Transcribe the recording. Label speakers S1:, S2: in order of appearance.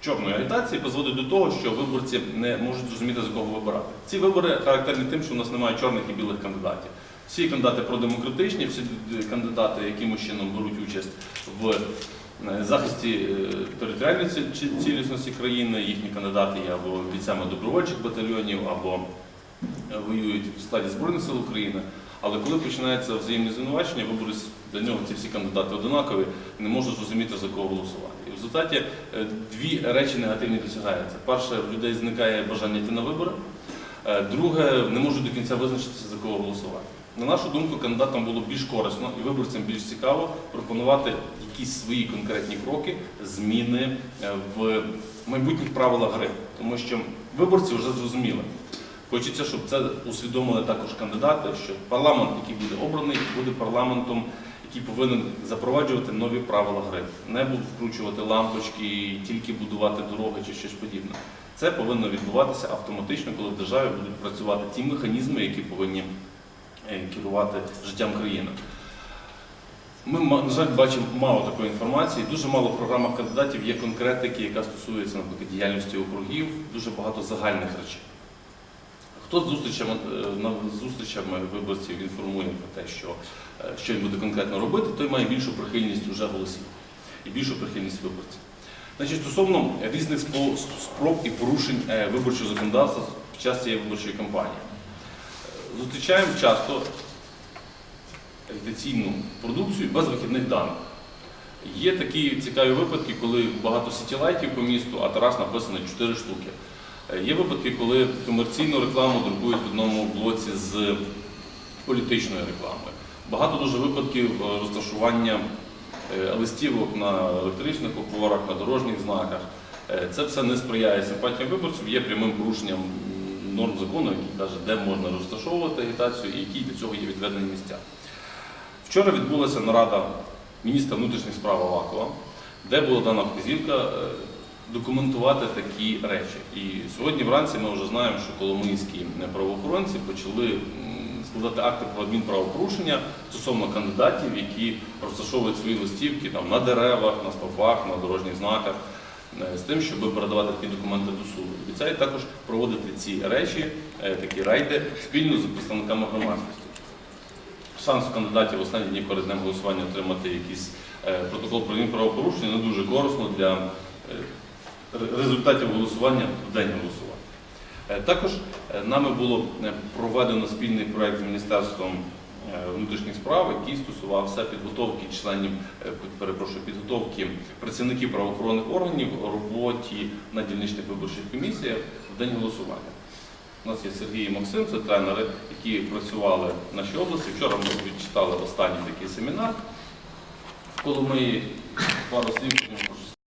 S1: чорної агітації призводить до того, що виборці не можуть зрозуміти, за кого вибирати. Ці вибори характерні тим, що у нас немає чорних і білих кандидатів. Всі кандидати продемократичні, всі кандидати якимось чином беруть участь в е, захисті е, територіальної ці- ці- цілісності країни. Їхні кандидати є або бійцями добровольчих батальйонів, або е, воюють в складі Збройних сил України. Але коли починається взаємне звинувачення, виборець для нього ці всі кандидати одинакові, не може зрозуміти за кого голосувати. І в результаті е, дві речі негативні досягаються. Перше, в людей зникає бажання йти на вибори. Е, Друге, не можуть до кінця визначитися за кого голосувати. На нашу думку, кандидатам було більш корисно і виборцям більш цікаво пропонувати якісь свої конкретні кроки, зміни е, в майбутніх правилах гри, тому що виборці вже зрозуміли. Хочеться, щоб це усвідомили також кандидати, що парламент, який буде обраний, буде парламентом, який повинен запроваджувати нові правила гри, не буде вкручувати лампочки, тільки будувати дороги чи щось подібне. Це повинно відбуватися автоматично, коли в державі будуть працювати ті механізми, які повинні е, керувати життям країни. Ми, на жаль, бачимо мало такої інформації. Дуже мало в програмах кандидатів є конкретики, яка стосується, наприклад, діяльності округів, дуже багато загальних речей. Хто з зустрічами, е, на зустрічами виборців інформує про те, що, е, що він буде конкретно робити, той має більшу прихильність уже голосів і більшу прихильність виборців. Значить, стосовно різних спроб і порушень е, виборчого законодавства під час цієї виборчої кампанії. Зустрічаємо часто агітаційну продукцію без вихідних даних. Є такі цікаві випадки, коли багато сітілайтів по місту, а Тарас написано 4 штуки. Е, Є випадки, коли комерційну рекламу друкують в одному блоці з політичною рекламою. Багато дуже випадків е, розташування е, листівок на електричних опорах, на дорожніх знаках. Це все не сприяє симпатіям виборців, є прямим порушенням норм закону, який каже, де можна розташовувати агітацію і які для цього є відведені місця. Вчора відбулася нарада міністра внутрішніх справ Авакова, де була дана вказівка документувати такі речі. І сьогодні вранці ми вже знаємо, що коломийські правоохоронці почали складати акти про адмінправопорушення стосовно кандидатів, які розташовують свої листівки там, на деревах, на стовпах, на дорожніх знаках, е, з тим, щоб передавати такі документи до суду. Обіцяють також проводити ці речі, е, такі рейди спільно з представниками громадськості шанс кандидатів в останні дні перед днем голосування отримати якийсь е, протокол про правопорушення не дуже корисно для результатів голосування в день голосування. Е, Також е, нами було е, проведено спільний проект з Міністерством внутрішніх справ, який стосувався підготовки членів, перепрошую, підготовки працівників правоохоронних органів роботі на дільничних виборчих комісіях в день голосування. У нас є Сергій і Максим, це тренери, які працювали в нашій області. Вчора ми відчитали останній такий семінар в Коломиї. Пару слів.